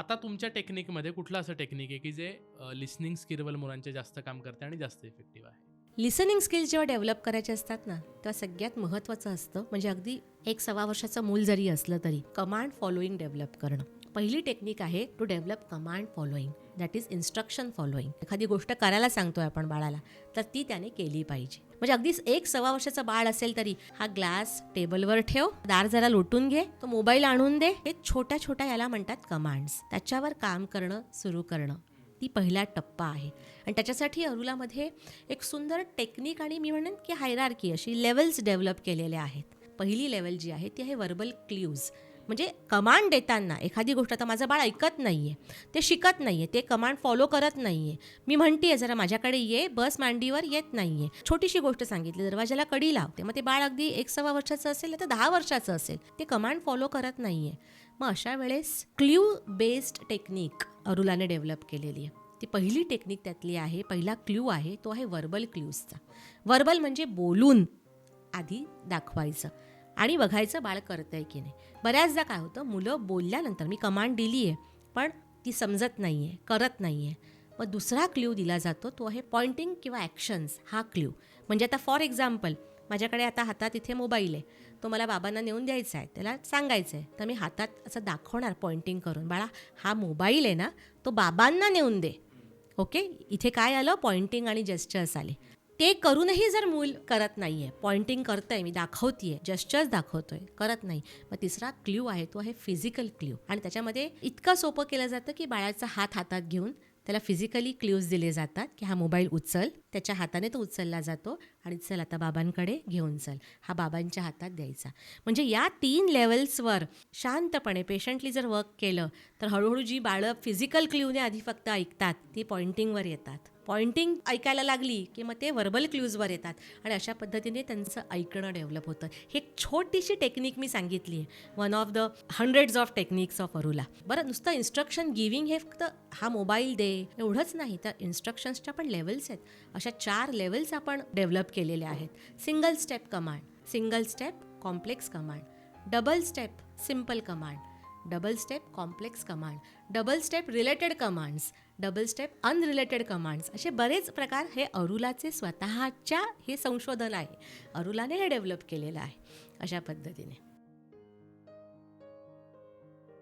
आता तुमच्या टेक्निकमध्ये कुठलं असं टेक्निक आहे की जे लिसनिंग स्किलवर मुलांचे जास्त काम करते आणि जास्त इफेक्टिव्ह आहे? लिसनिंग स्किल्स जेव्हा डेव्हलप करायचे असतात ना तेव्हा सगळ्यात महत्त्वाचं असतं म्हणजे अगदी एक सव्वा वर्षाचं मूल जरी असलं तरी कमांड फॉलोईंग डेव्हलप करणं. पहिली टेक्निक आहे to develop command following that is instruction following एखादी गोष्ट करायला सांगतोय आपण बाळाला तर ती त्याने केली पाहिजे. म्हणजे अगदीच एक सव्वा वर्षाचं बाळ असेल तरी हा ग्लास टेबलवर ठेव दार जरा लोटून घे तो मोबाईल आणून दे. हे छोट्या छोट्या याला म्हणतात कमांड्स त्याच्यावर काम करणं सुरू करणं ती पहिला टप्पा आहे. आणि त्याच्यासाठी अरुलामध्ये एक सुंदर टेक्निक आणि मी म्हणेन की हायरार्की अशी लेवल्स डेव्हलप केलेले आहेत. पहिली लेवल जी आहे ती आहे वर्बल क्ल्यूज म्हणजे कमांड देताना एखादी गोष्ट आता माझं बाळ ऐकत नाही आहे ते शिकत नाही आहे ते कमांड फॉलो करत नाही आहे मी म्हणते आहे जरा माझ्याकडे ये बस मांडीवर येत नाही आहे छोटीशी गोष्ट सांगितली दरवाजाला कडी लावते मग ते बाळ अगदी एक सव्वा वर्षाचं असेल तर दहा वर्षाचं असेल ते कमांड फॉलो करत नाही आहे मग अशा वेळेस क्ल्यू बेस्ड टेक्निक अरुलाने डेव्हलप केलेली आहे. ती पहिली टेक्निक त्यातली आहे पहिला क्ल्यू आहे तो आहे वर्बल क्ल्यूजचा. वर्बल म्हणजे बोलून आधी दाखवायचं. आणि बघायचं बाळ करतंय की नाही. बऱ्याचदा काय होतं मुलं बोलल्यानंतर मी कमांड दिली आहे पण ती समजत नाही आहे करत नाही आहे मग दुसरा क्ल्यू दिला जातो तो आहे पॉइंटिंग किंवा ॲक्शन्स हा क्ल्यू म्हणजे आता फॉर एक्झाम्पल माझ्याकडे आता हातात इथे मोबाईल आहे. तो मला बाबांना नेऊन द्यायचा आहे त्याला सांगायचं आहे तर मी हातात असं दाखवणार पॉइंटिंग करून. बाळा हा मोबाईल आहे ना तो बाबांना नेऊन दे. ओके? इथे काय आलं? पॉइंटिंग आणि जेस्चर्स आले. ते करूनही जर मूल करत नाही आहे पॉइंटिंग करतंय मी दाखवतीये दाखवतो दाखवतोय करत नाही मग तिसरा क्ल्यू आहे तो आहे फिजिकल क्ल्यू आणि त्याच्यामध्ये इतकं सोपं केलं जातं की बाळाचा हात हातात घेऊन त्याला फिजिकली क्ल्यूज दिले जातात की हा मोबाईल उचल त्याच्या हाताने तो उचलला जातो. आणि चल आता बाबांकडे घेऊन चल. हा बाबांच्या हातात द्यायचा. म्हणजे या तीन लेवल्सवर शांतपणे पेशंटली जर वर्क केलं तर हळूहळू जी बाळं फिजिकल क्ल्यूने आधी फक्त ऐकतात ती पॉइंटिंगवर येतात. पॉइंटिंग ऐकायला लागली की मग ते वर्बल क्ल्यूजवर येतात. आणि अशा पद्धतीने त्यांचं ऐकणं डेव्हलप होतं. हे एक छोटीशी टेक्निक मी सांगितली आहे. One of the hundreds of techniques of Arula बरं नुसतं इन्स्ट्रक्शन गिविंग हे फक्त हा मोबाईल दे एवढंच नाही तर इन्स्ट्रक्शन्सच्या पण लेवल्स आहेत. अशा चार लेवल्स आपण डेव्हलप केलेल्या आहेत. Single step command single step complex command double step simple command double step complex command double step related commands double step unrelated commands असे बरेच प्रकार हे अरुलाचे स्वतःच्या हे संशोधन आहे. अरुलाने हे डेव्हलप केलेलं आहे अशा पद्धतीने.